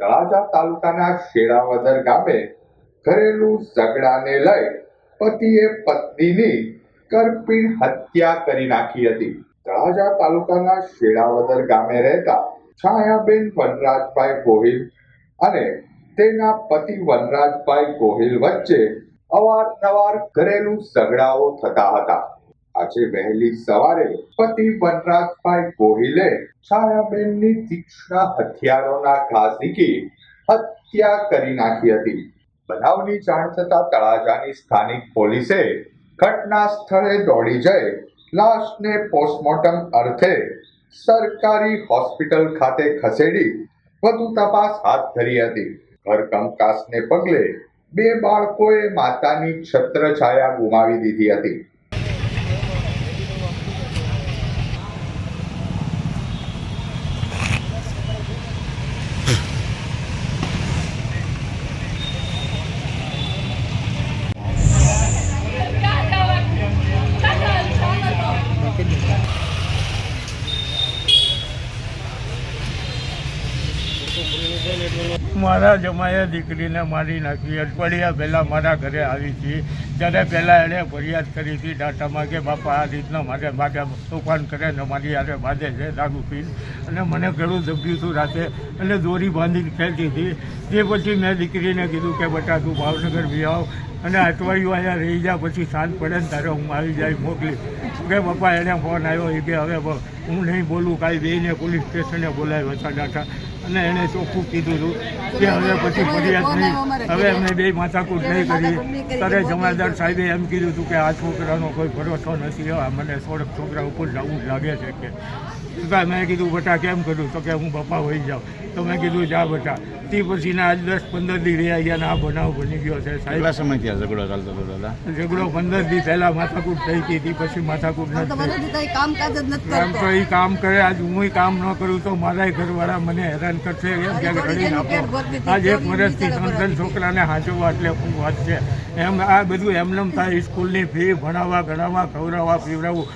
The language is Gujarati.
તળાજા તાલુકાના શેરાવદર ગામે ઘરેલું ઝઘડાને લઈ પતિએ પત્નીની કરપીણ હત્યા કરી નાખી હતી. તળાજા તાલુકાના શેરાવદર ગામે રહેતા છાયાબેન વનરાજભાઈ ગોહિલ અને તેના પતિ વનરાજભાઈ ગોહિલ વચ્ચે અવારનવાર ઘરેલું ઝઘડાઓ થતા હતા. આજે વહેલી સવારે પતિ વનરાજભાઈ ગોહિલે છાયાબેનની તીક્ષ્ણ હથિયારોના ઘા હત્યા કરી નાખી હતી. બનાવની જાણ થતા તળાજાની સ્થાનિક પોલીસે ઘટના સ્થળે દોડી જઈ લાશને પોસ્ટમોર્ટમ અર્થે સરકારી હોસ્પિટલ ખાતે ખસેડી વધુ તપાસ હાથ ધરી હતી. ઘર કંકાસને પગલે બે બાળકોએ માતાની છત્રછાયા ગુમાવી દીધી હતી. મારા જમાએ દીકરીને મારી નાખી. અઠવાડિયા પહેલાં મારા ઘરે આવી હતી. ત્યારે પહેલાં એણે ફરિયાદ કરી હતી ડાટામાં કે, બાપા, આ રીતના મારે માગે તોફાન કરે ને મારી યારે બાંધે છે દારૂ પીને. અને મને ઘણું દબ્યું હતું રાતે. અને દોરી બાંધીને ખેંચી હતી. તે પછી મેં દીકરીને કીધું કે, બટા, તું ભાવનગર બી આવ. અને અઠવાડિયું અહીંયા રહી જા પછી સાંજ પડે ને તારે હું આવી જાય મોકલી. કે પપ્પા એને ફોન આવ્યો એ કે હવે હું નહીં બોલું કાંઈ બેને પોલીસ સ્ટેશને બોલાવ્યો હતા ડાટા અને એણે ચોખ્ખું કીધું હતું કે હવે પછી ફરિયાદ નહીં. હવે અમે બે માથાકૂટ નહીં કરી. ત્યારે જમાદાર સાહેબે એમ કીધું હતું કે આ છોકરાનો કોઈ ભરોસો નથી. આ મને થોડોક છોકરા ઉપર જવું લાગે છે કે. મેં કીધું બટા કેમ કર્યું તો કે હું પપ્પા હોઈ જાઉં. તો મેં કીધું જા બેટા. તે પછીના આજ દસ પંદર દી રહ્યા ગયા ના આ બનાવ બની ગયો છે સાહેબ. કેટલા સમયથી આ ઝઘડો ચાલતો હતો દાદા? ઝઘડો પંદર દી પહેલા માથાકૂટ થઈ ગઈ હતી પછી માથાકૂટ તો નથી કામ તો તો એ કામ કરે આજ હું કામ ન કરું તો મારા ઘરવાળા મને હેરાન કરશે એમ કે ઘડી નાખો આજ એક વર્ષથી ત્રણ ત્રણ છોકરાને હાંચવવા એટલે હું વાત છે. એમ આ બધું એમનેમ થાય સ્કૂલની ફી ભણાવવા ગણાવવા ખવડાવવા પીવડાવવું.